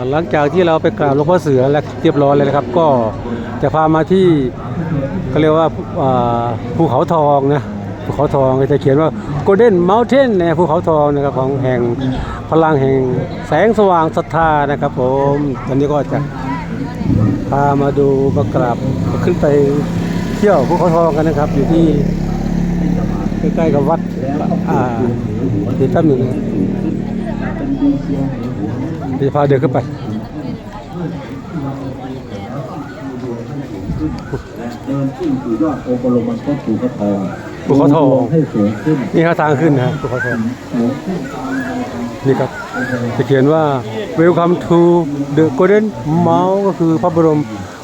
หลังจากที่เราไปกราบหลวงพ่อเสือและเรียบร้อยเลยนะครับ ก็จะพามาที่เขาเรียกว่าภูเขาทองนะภูเขาทองจะเขียนว่า Golden Mountain นะภูเขาทองนะครับของแห่งพลังแห่งแสงสว่างศรัทธานะครับผมตอนนี้ก็จะพามาดูมากราบขึ้นไปเที่ยวภูเขาทองกันนะครับ อยู่ที่ใกล้ๆกับวัดอ่าเดี๋ยวแป๊บหนึง เดี๋ยวจะพาเดินขึ้นไปเดินขึ้นสู่ยอดองค์บรมมันก็ภูเขาทองภูเขาทองลให้สูงขึ้นนี่ครับทางขึ้นนะภูเขาทองสูงขึ้นนี่ครับจะเขียนว่า Welcome to the Golden Mount ก็คือพระบรม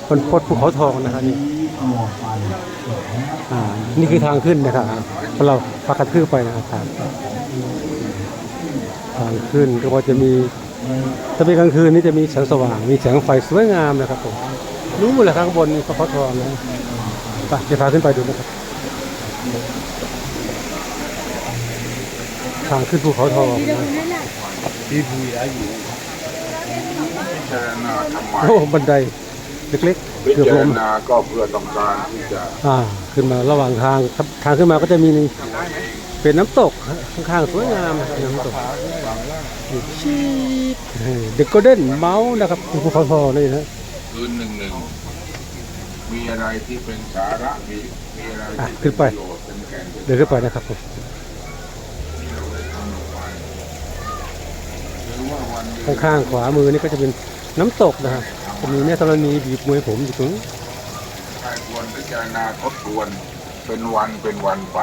บรรพตภูเขาทองนะครับนี่อ่านี่คือทางขึ้นนะครับพอเราพากันขึ้นไปนะครับ ทางทางขึ้นก็จะมีถ้าเป็นกลางคืนนี่จะมีแสงสว่าง มีแสงไฟสวยงามนะครับผมรู้แหละข้างบนนี่ภูเขาทองนะไปจะพาขึ้นไปดูนะครับ ทางขึ้นภูเขาทองนะพิจารณาทำไมโอ้บันไดเล็กๆพิเกือบจาล้รมณาก็เพื่อต้องการที่จะอ่าขึ้นมาระหว่างทางครับทางขึ้นมาก็จะมีนี่ เป็นน้ำตกข้างๆสวยงามนะครับน้ำตกชีดเด็กก็เด่นเมาส์นะครับภูเขาทองนี่นะคืนหนึ่งหนึ่งมีอะไรที่เป็นสาระมีมีอะไรอะที่ขึ้เป็นนไปประโยชน์เป็นแก่นเป็นเดินขึ้นไปนะครับผมหรือว่าวันนี้ข้างๆขวามือนี่ก็จะเป็นน้ำตกนะครับจะมีแม่ธรณีบีบมวยผมอยู่ตรงนี้ใครควรพิจารณาทบทวนเป็นวันเป็นวันไป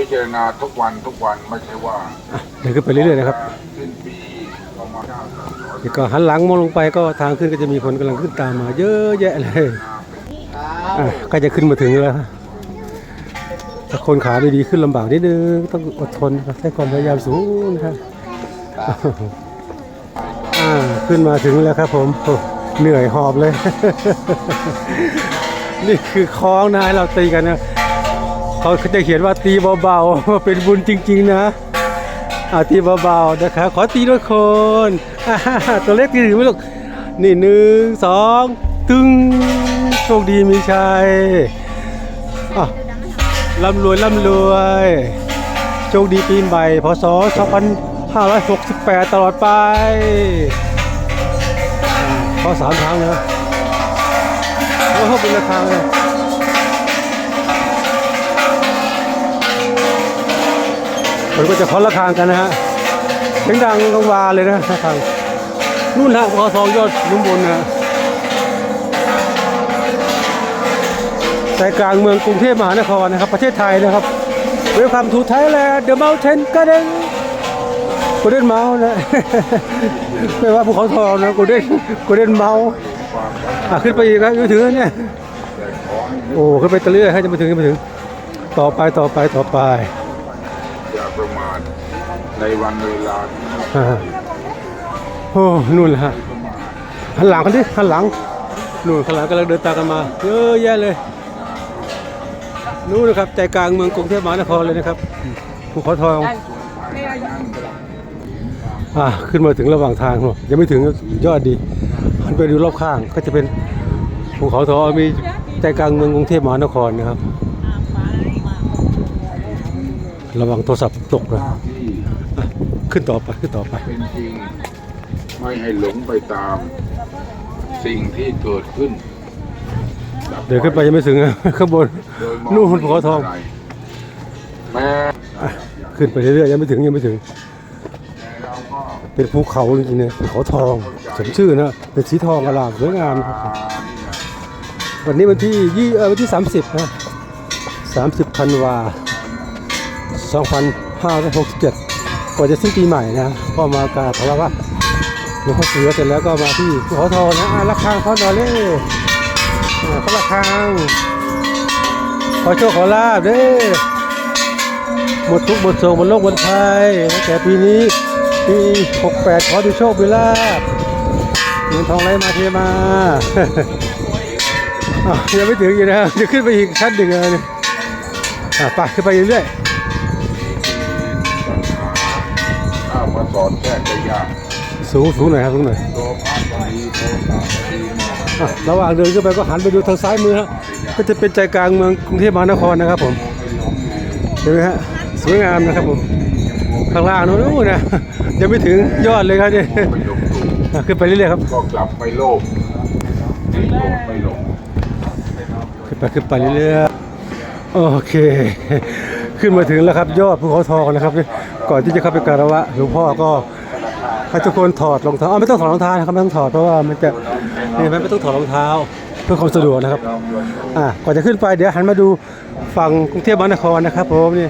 พิจารณาทุกวันทุกวันไม่ใช่ว่าอะเดินขึ้นไปเรื่อยๆนะครับสิ้นปีก็มาเจ้าสอนนี่ก็หันหลังมองลงไปก็ทางขึ้นก็จะมีคนกำลังขึ้นตามมา เยอะแยะเลยอะใกล้จะขึ้นมาถึงแล้วถ้าคนขาไม่ดีขึ้นลำบากนิดนึงต้องอดทนนะครับใช้ความพยายามสูงนะครับอ่าขึ้นมาถึงแล้วครับผมโอ้เหนื่อยหอบเลย นี่คือคล้องนะให้เราตีกันนะ เขาจะเขียนว่าตีเบาๆเป็นบุญจริง ๆ นะอาตีเบาๆนะครับขอตีด้วยคนตัวเล็กตีถึงไหมลูกนี่หนึ่งสองตึงโชคดีมีชัยร่ำรวยร่ำรวย โชคดีปีใหม่พศ2568 ตลอดไปอ่อสามครั้งนะโอ้โหเป็นราคาเลย คนก็จะเคาะระฆังกันนะฮะเสียงดังกังวานเลยนะระฆังนู่นฮะพอทองยอดนุ่มบนนะใจกลางเมืองกรุงเทพมหานครนะครับ ประเทศไทยนะครับ Welcome to Thailand The Mountain Garden Golden Mount นะไม่ว่าภูเขาทองนะ Golden Golden Mount อะขึ้นไปอีกครับยังไม่ถึงนะเนี่ยโอ้ขึ้นไปตะเรื่อยให้จะมาถึงจะมาถึง ต่อไปต่อไปต่อไป มาทในวันเวลาอ่าโอ้นู่นแหละฮะหันหลังกันดิหันหลังนู่นข้างหลังกำลังเดินตามกันมาเยอะแยะเลยนู่นนะครับใจกลางเมืองกรุงเทพมหานครเลยนะครับภูเขาทองอ่าขึ้นมาถึงระหว่างทางหรอกยังไม่ถึงยอดดีหันไปดูรอบข้างก็จะเป็นภูเขาทองมีใจกลางเมืองกรุงเทพมหานครนะครับ ระวังโทรศัพท์ตกนะที่อะขึ้นต่อไปขึ้นต่อไป เป็นจริง ไม่ให้หลงไปตาม สิ่งที่เกิดขึ้นเดี๋ยวขึ้นไปยังไม่ถึงนะข้างบน โดยมองนู่นภูเขาทอง ไม่เห็นอะไรแม้อะขึ้นไปเรื่อยๆยังไม่ถึงยังไม่ถึงเราก็เป็นภูเขาจริงๆเนี่ยภูเขาทองสมชื่อนะเป็นสีทองอลามสวยงามครับ อ่านี่นะวันนี้วันที่ยี่เออวันที่ 30นะ30ธันวา 2567ก่อนจะสิ้นปีใหม่นะก็มากราบเพราะว่าหลวงพ่อเสือเสร็จแล้วก็มาที่ขาทองนะอะระฆังเขาหน่อยเลยอะเขาระฆังขอโชคขอลาบเด้อหมดทุกหมดโศกหมดโรคหมดภัยแต่ปีนี้ปี68ขอดูโชคดูลาบเงินทองไหลมาเทมายังไม่ถึงอยู่นะจะขึ้นไปอีกชั้นหนึ่งเลยเนี่ยอะไปขึ้นไปเรื่อย มาสอนแทรกได้ยากๆสูงสูงหน่อยครับสูงหน่อยโลภะก็ดีโทสะก็ดีโมหะอะระหว่างเดินขึ้นไปก็หันไปดูทางซ้ายมือฮะก็จะเป็นใจกลางเมืองกรุงเทพมหานครนะครับผมเห็นไหมฮะสวยงามนะครับผมข้างล่างนู้นนะยังไม่ถึงยอดเลยครับเนี่ยไปยกตูอะขึ้นไปเรื่อยๆครับก็กลับไม่โลภไม่โลภไม่หลงขึ้นไปขึ้นไปเรื่อยๆโอเค ขึ้นมาถึงแล้วครับยอดภูเขาทองนะครับ ก่อนที่จะเข้าไปกราบะหลวงพ่อก็ให้ทุกคนถอดรองเท้าอ้าวไม่ต้องถอดรองเท้านะครับไม่ต้องถอดเพราะว่ามันจะนี่ไหมไม่ต้องถอดรองเท้า เพื่อความสะดวกนะครับอะก่อนจะขึ้นไปเดี๋ยวหันมาดูฝั่งกรุงเทพมหานครนะครับผมนี่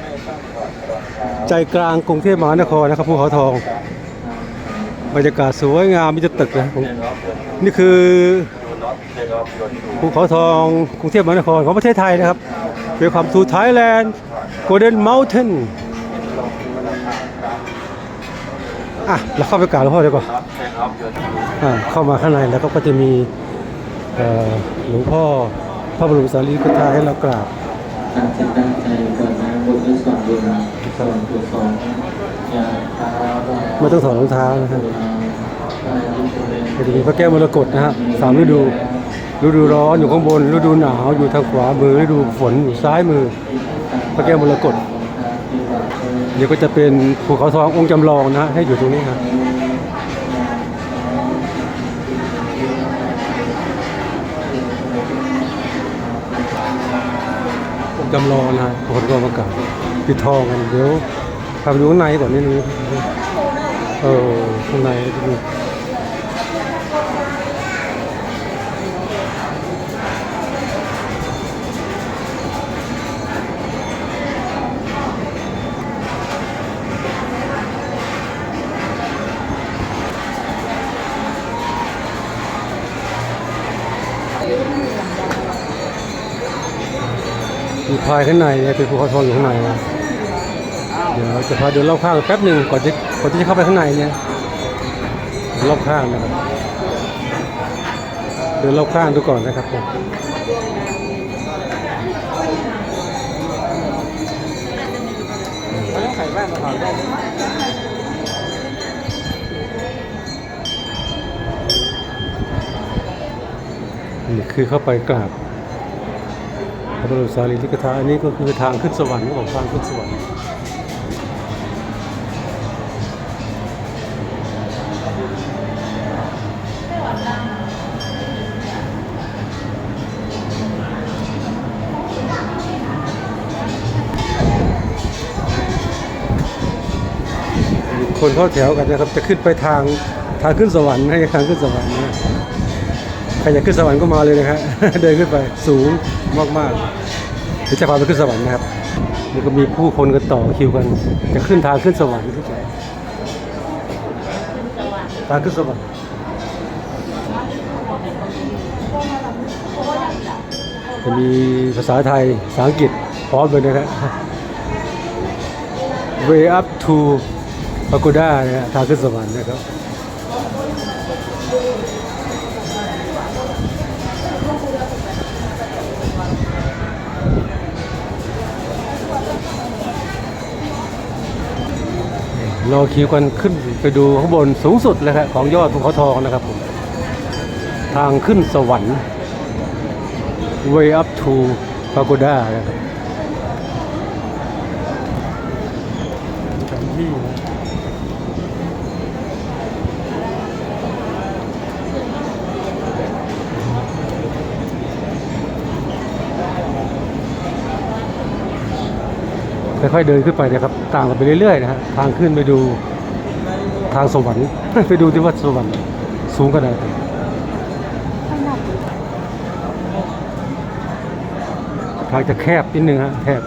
ใจกลางกรุงเทพมหานครนะครับภูเขาทองบรรยากาศสวยงามมีแต่ตึกนะผมนี่คือภูเขาทองกรุงเทพมหานครของประเทศไทยนะครับเวลคัมทูไทยแลนด์โกลเด้นเมลเทน อะเราเข้าไปกราบหลวงพ่อดีกว่าอะเข้ามาข้างในแล้วก็ก็จะมีเอ่อหลวงพ่อพระบรมสารีริกธาตุให้เรากราบตั้งจิตตั้งใจก่อนนะบุญที่ส่วนบุญส่วนกุศลอย่าท้าว่าไม่ต้องถอดรองเท้านะครับเราได้ยินเลยก็จะมีพระแก้วมรกตนะฮะสามฤดูฤดูร้อนอยู่ข้างบนฤดูหนาวอยู่ทางขวามือฤดูฝนอยู่ซ้ายมือ พระแก้วมรกตเดี๋ยวก็จะเป็นภูเขาทององค์จำลองนะฮะให้อยู่ตรงนี้ครับองจำลองนะฮะคนก็ประกาศปิดทองกันเดี๋ยวพาไปดูข้างในก่อนนิดนึงเออข้างใน พายข้างในเนี่ยเป็นภูเขาทองอยู่ข้างในนะเดี๋ยวจะพาเดินรอบข้างแป๊บหนึ่งก่อนจะก่อนที่จะเข้าไปข้างในเนี่ยรอบข้างนะครับเดินรอบข้างดูก่อนนะครับผมนี่คือเข้าไปกราบ บรมสารีริกธาตุอันนี้ก็คือทางขึ้นสวรรค์ของทางขึ้นสวรรค์คนเข้าแถวกันนะครับ จะขึ้นไปทางทางขึ้นสวรรค์ให้ทางขึ้นสวรรค์นะใครอยากขึ้นสวรรค์ก็มาเลยนะครับเดินขึ้นไปสูง มากๆเดี๋ยวจะพาไปขึ้นสวรรค์นะครับนี่ก็มีผู้คนกันต่อคิวกัน จะขึ้นทางขึ้นสวรรค์ที่จะทางขึ้นสวรรค์จะมีภาษาไทยภาษาอังกฤษพร้อมเลยนะครับ Way up to Pagoda นะฮะทางขึ้นสวรรค์นะครับ เราคิวกันขึ้นไปดูข้างบนสูงสุดเลยครับของยอดภูเขาทองนะครับผมทางขึ้นสวรรค์ way up to pagoda นะครับที่ ค่อยๆเดินขึ้นไปนะครับต่างกันไปเรื่อยๆนะฮะทางขึ้นไปดูทางสวรรค์ ไปดูที่วัดสวรรค์สูงขนาดไหนทางจะแคบนิดนึงฮะแคบ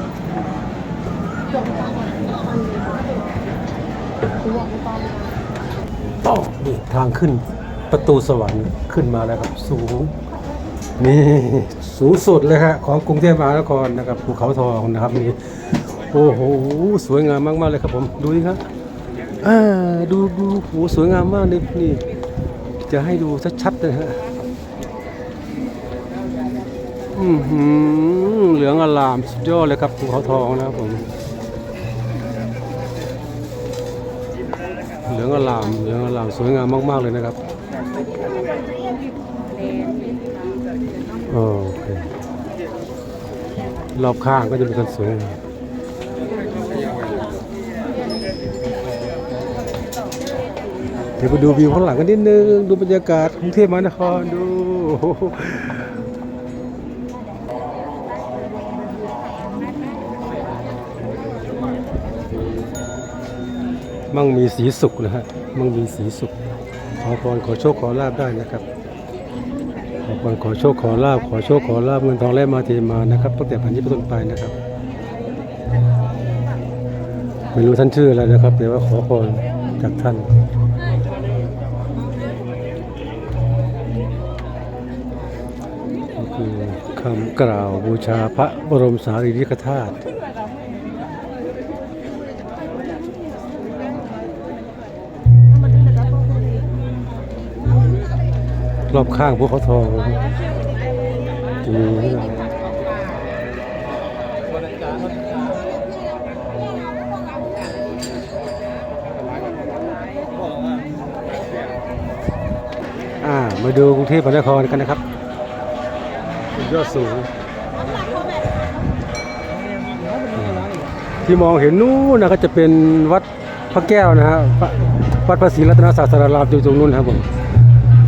โอ้นี่ทางขึ้นประตูสวรรค์ขึ้นมาแล้วครับ สูง นี่สูงสุดเลยฮะของกรุงเทพมหานครนะครับภูเขาทองนะครับนี่ โอ้โหสวยงามมากๆเลยครับผมดูดิครับอ่าดูดูโหสวยงามมากเลยนี่จะให้ดูชัดๆเลยฮะอือหือเหลืองอลามสุดยอดเลยครับภูเขาทองนะครับผมเหลืองอลามเหลืองอลามสวยงามมาก ๆเลยนะครับโอเครอบข้างก็จะเป็นคนสวยงาม ดี๋ยวไปดูวิวข้างหลังกันนิดนึง ดูบรรยากาศกรุงเทพมหานครดูมั่งมีสีสุขนะฮะ มั่งมีสีสุข ขอพรขอโชคขอลาบได้นะครับ ขอพรขอโชคขอลาบขอโชคขอลาบเงินทองไหลมาเทมานะครับตั้งแต่พันนี้เป็นต้นไปนะครับ ไม่รู้ท่านชื่ออะไรนะครับแต่ว่าขอพรจากท่าน คำกล่าวบูชาพระบรมสารีริกธาตุรอบข้างภูเขาทองจะมีอ่า มาดูกรุงเทพมหานครกันนะครับ ยอดสูง ที่มองเห็นนู้นนะก็จะเป็นวัดพระแก้วนะฮะวัดพระศรีรัตนศาสดารามอยู่ตรงนู้นครับผม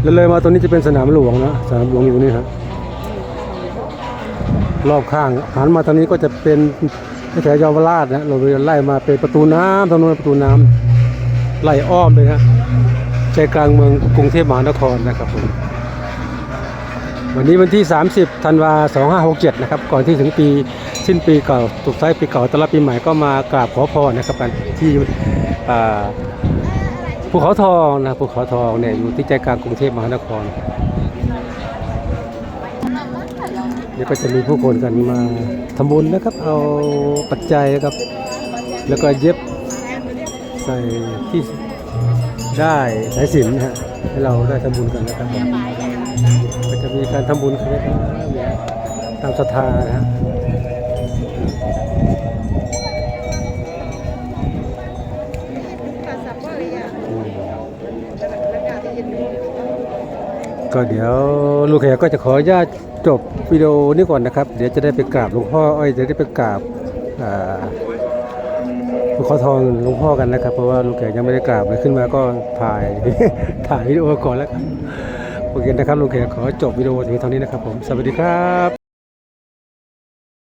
แล้วเลยมาตรงนี้จะเป็นสนามหลวงนะสนามหลวงอยู่นี่ครับรอบข้างหันมาตรงนี้ก็จะเป็นแถวเยาวราชนะเราไล่มาเป็นประตูน้ำตรงนู้นประตูน้ำไล่อ้อมเลยนะใจกลางเมืองกรุงเทพมหานครนะครับผม วันนี้วันที่ 30ธันวา2567 นะครับ ก่อนที่ถึงปีสิ้นปีเก่าตุกท้ายปีเก่าต้อนรับปีใหม่ก็มากราบขอพรนะครับกันที่ภูเขาทองนะภูเขาทองเนี่ยอยู่ที่ใจกลางกรุงเทพมหานครเดี๋ยวก็จะมีผู้คนกันมาทำบุญนะครับ เอาปัจจัยนะครับ แล้วก็เย็บใส่ที่ได้สายสิญจนนะฮะให้เราได้ทำบุญกันนะครับ ก็จะมีการทำบุญกันะครับตามศรัทธานะฮะก็เดี๋ยวลูกแขกก็จะขออนุญาตจบวิดีโอนี้ก่อนนะครับ เดี๋ยวจะได้ไปกราบหลวงพ่ออ้อยจะได้ไปกราบอ่าหลวงพ่อทองหลวงพ่อกันนะครับ เพราะว่าลูกแขกยังไม่ได้กราบเลยขึ้นมาก็ถ่ายถ่ายวิดีโอก่อนแล้วกัน โอเคนะครับลูกแขกขอจบวิดีโอถึงเท่านี้นะครับผม สวัสดีครับ